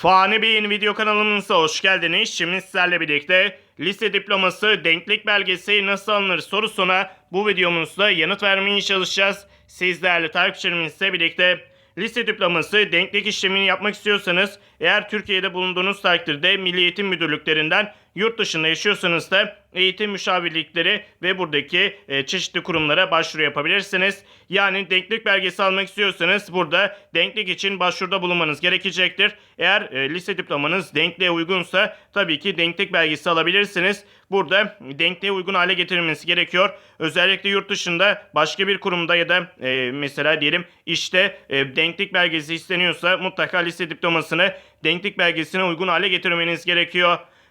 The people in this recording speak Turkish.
Fani Bey'in video kanalımıza hoş geldiniz. Şimdi sizlerle birlikte lise diploması denklik belgesi nasıl alınır sorusuna bu videomuzda yanıt vermeye çalışacağız. Siz değerli takipçilerimizle birlikte lise diploması denklik işlemini yapmak istiyorsanız eğer Türkiye'de bulunduğunuz takdirde Milli Eğitim Müdürlüklerinden yurt dışında yaşıyorsanız da eğitim müşavirlikleri ve buradaki e, çeşitli kurumlara başvuru yapabilirsiniz. Yani denklik belgesi almak istiyorsanız burada denklik için başvuruda bulunmanız gerekecektir. Eğer e, lise diplomanız denkliğe uygunsa tabii ki denklik belgesi alabilirsiniz. Burada denkliğe uygun hale getirilmesi gerekiyor. Özellikle yurt dışında başka bir kurumda ya da e, mesela diyelim işte e, denklik belgesi isteniyorsa mutlaka lise diplomasını denklik belgesine uygun hale getirmeniz gerekiyor.